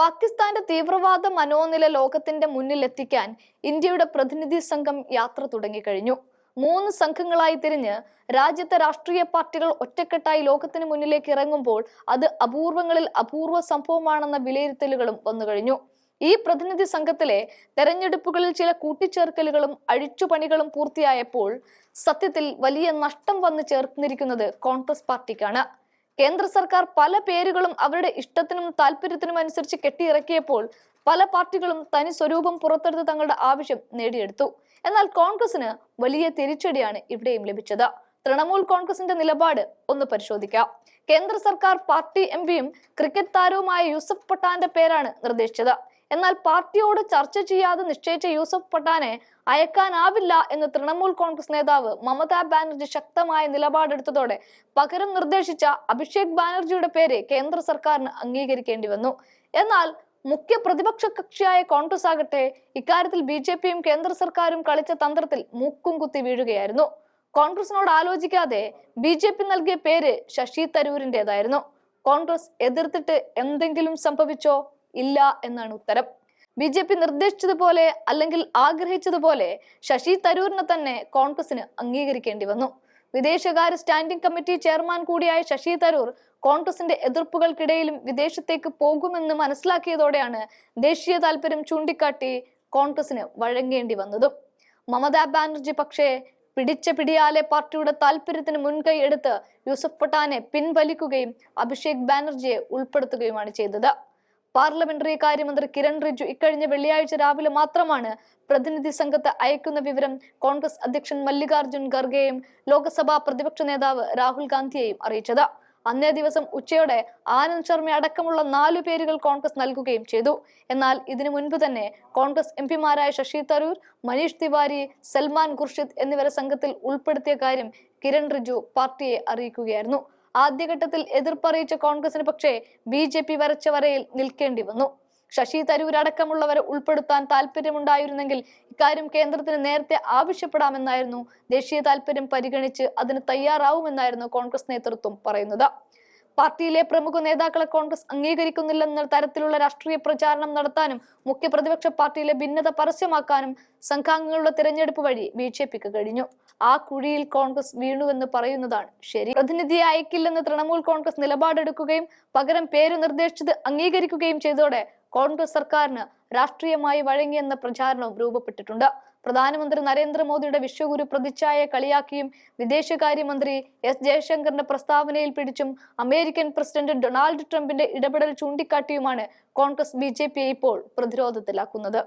പാകിസ്ഥാന്റെ തീവ്രവാദ മനോനില ലോകത്തിന്റെ മുന്നിൽ എത്തിക്കാൻ ഇന്ത്യയുടെ പ്രതിനിധി സംഘം യാത്ര തുടങ്ങിക്കഴിഞ്ഞു. മൂന്ന് സംഘങ്ങളായി തിരിഞ്ഞ് രാജ്യത്തെ രാഷ്ട്രീയ പാർട്ടികൾ ഒറ്റക്കെട്ടായി ലോകത്തിന് മുന്നിലേക്ക് ഇറങ്ങുമ്പോൾ അത് അപൂർവങ്ങളിൽ അപൂർവ സംഭവമാണെന്ന വിലയിരുത്തലുകളും വന്നു കഴിഞ്ഞു. ഈ പ്രതിനിധി സംഘത്തിലെ തെരഞ്ഞെടുപ്പുകളിൽ ചില കൂട്ടിച്ചേർക്കലുകളും അഴിച്ചുപണികളും പൂർത്തിയായപ്പോൾ സത്യത്തിൽ വലിയ നഷ്ടം വന്നു ചേർന്നിരിക്കുന്നത് കോൺഗ്രസ് പാർട്ടിക്കാണ്. കേന്ദ്ര സർക്കാർ പല പേരുകളും അവരുടെ ഇഷ്ടത്തിനും താല്പര്യത്തിനും അനുസരിച്ച് കെട്ടിയിറക്കിയപ്പോൾ പല പാർട്ടികളും തനി സ്വരൂപം പുറത്തെടുത്ത് തങ്ങളുടെ ആവശ്യം നേടിയെടുത്തു. എന്നാൽ കോൺഗ്രസിന് വലിയ തിരിച്ചടിയാണ് ഇവിടെയും ലഭിച്ചത്. തൃണമൂൽ കോൺഗ്രസിന്റെ നിലപാട് ഒന്ന് പരിശോധിക്കാം. കേന്ദ്ര സർക്കാർ പാർട്ടി എം പിയും ക്രിക്കറ്റ് താരവുമായ യൂസഫ് പട്ടാന്റെ പേരാണ് നിർദ്ദേശിച്ചത്. എന്നാൽ പാർട്ടിയോട് ചർച്ച ചെയ്യാതെ നിശ്ചയിച്ച യൂസഫ് പട്ടാനെ അയക്കാനാവില്ല എന്ന് തൃണമൂൽ കോൺഗ്രസ് നേതാവ് മമതാ ബാനർജി ശക്തമായ നിലപാടെടുത്തതോടെ പകരം നിർദ്ദേശിച്ച അഭിഷേക് ബാനർജിയുടെ പേര് കേന്ദ്ര സർക്കാരിന് അംഗീകരിക്കേണ്ടി വന്നു. എന്നാൽ മുഖ്യ പ്രതിപക്ഷ കക്ഷിയായ കോൺഗ്രസ് ആകട്ടെ ഇക്കാര്യത്തിൽ ബി ജെ പിയും കേന്ദ്ര സർക്കാരും കളിച്ച തന്ത്രത്തിൽ മൂക്കും കുത്തി വീഴുകയായിരുന്നു. കോൺഗ്രസിനോട് ആലോചിക്കാതെ ബി ജെ പി നൽകിയ പേര് ശശി തരൂരിന്റെതായിരുന്നു കോൺഗ്രസ് എതിർത്തിട്ട് എന്തെങ്കിലും സംഭവിച്ചോ? ഇല്ല എന്നാണ് ഉത്തരം. ബി ജെ പി നിർദ്ദേശിച്ചതുപോലെ അല്ലെങ്കിൽ ആഗ്രഹിച്ചതുപോലെ ശശി തരൂരിനെ തന്നെ കോൺഗ്രസിന് അംഗീകരിക്കേണ്ടി വന്നു. വിദേശകാര്യ സ്റ്റാൻഡിംഗ് കമ്മിറ്റി ചെയർമാൻ കൂടിയായ ശശി തരൂർ കോൺഗ്രസിന്റെ എതിർപ്പുകൾക്കിടയിലും വിദേശത്തേക്ക് പോകുമെന്ന് മനസ്സിലാക്കിയതോടെയാണ് ദേശീയ താല്പര്യം ചൂണ്ടിക്കാട്ടി കോൺഗ്രസിന് വഴങ്ങേണ്ടി വന്നതും. മമതാ ബാനർജി പക്ഷേ പിടിച്ച പിടിയാലെ പാർട്ടിയുടെ താല്പര്യത്തിന് മുൻകൈ എടുത്ത് യൂസഫ് പട്ടാനെ പിൻവലിക്കുകയും അഭിഷേക് ബാനർജിയെ ഉൾപ്പെടുത്തുകയുമാണ് ചെയ്തത്. പാർലമെന്ററി കാര്യമന്ത്രി കിരൺ റിജു ഇക്കഴിഞ്ഞ വെള്ളിയാഴ്ച രാവിലെ മാത്രമാണ് പ്രതിനിധി സംഘത്തെ അയക്കുന്ന വിവരം കോൺഗ്രസ് അധ്യക്ഷൻ മല്ലികാർജുൻ ഖർഗെയും ലോക്സഭാ പ്രതിപക്ഷ നേതാവ് രാഹുൽ ഗാന്ധിയെയും അറിയിച്ചത്. അന്നേ ദിവസം ഉച്ചയോടെ ആനന്ദ് ശർമ്മ അടക്കമുള്ള നാലു പേരുകൾ കോൺഗ്രസ് നൽകുകയും ചെയ്തു. എന്നാൽ ഇതിനു മുൻപ് തന്നെ കോൺഗ്രസ് എം പിമാരായ ശശി തരൂർ മനീഷ് തിവാരി സൽമാൻ ഖുർഷിദ് എന്നിവരെ സംഘത്തിൽ ഉൾപ്പെടുത്തിയ കാര്യം കിരൺ റിജു പാർട്ടിയെ അറിയിക്കുകയായിരുന്നു. ആദ്യഘട്ടത്തിൽ എതിർപ്പറിയിച്ച കോൺഗ്രസിന് പക്ഷേ ബി ജെ പി വരച്ച വരയിൽ നിൽക്കേണ്ടി വന്നു. ശശി തരൂർ അടക്കമുള്ളവരെ ഉൾപ്പെടുത്താൻ താല്പര്യമുണ്ടായിരുന്നെങ്കിൽ ഇക്കാര്യം കേന്ദ്രത്തിന് നേരത്തെ ആവശ്യപ്പെടാമെന്നായിരുന്നു ദേശീയ താല്പര്യം പരിഗണിച്ച് അതിന് തയ്യാറാവുമെന്നായിരുന്നു കോൺഗ്രസ് നേതൃത്വം പറയുന്നത്. പാർട്ടിയിലെ പ്രമുഖ നേതാക്കളെ കോൺഗ്രസ് അംഗീകരിക്കുന്നില്ലെന്ന തരത്തിലുള്ള രാഷ്ട്രീയ പ്രചാരണം നടത്താനും മുഖ്യ പ്രതിപക്ഷ പാർട്ടിയിലെ ഭിന്നത പരസ്യമാക്കാനും സംഘാംഗങ്ങളുടെ തിരഞ്ഞെടുപ്പ് വഴി ബി കഴിഞ്ഞു. ആ കുഴിയിൽ കോൺഗ്രസ് വീണുവെന്ന് പറയുന്നതാണ്. ശരി. പ്രതിനിധി അയക്കില്ലെന്ന് തൃണമൂൽ കോൺഗ്രസ് നിലപാടെടുക്കുകയും പകരം പേര് നിർദ്ദേശിച്ചത് അംഗീകരിക്കുകയും ചെയ്തതോടെ കോൺഗ്രസ് സർക്കാരിന് രാഷ്ട്രീയമായി വഴങ്ങിയെന്ന പ്രചാരണവും രൂപപ്പെട്ടിട്ടുണ്ട്. പ്രധാനമന്ത്രി നരേന്ദ്രമോദിയുടെ വിശ്വഗുരു പ്രതിച്ഛായ കളിയാക്കിയും വിദേശകാര്യമന്ത്രി എസ് ജയശങ്കറിന്റെ പ്രസ്താവനയിൽ പിടിച്ചും അമേരിക്കൻ പ്രസിഡന്റ് ഡൊണാൾഡ് ട്രംപിന്റെ ഇടപെടൽ ചൂണ്ടിക്കാട്ടിയുമാണ് കോൺഗ്രസ് ബി ഇപ്പോൾ പ്രതിരോധത്തിലാക്കുന്നത്.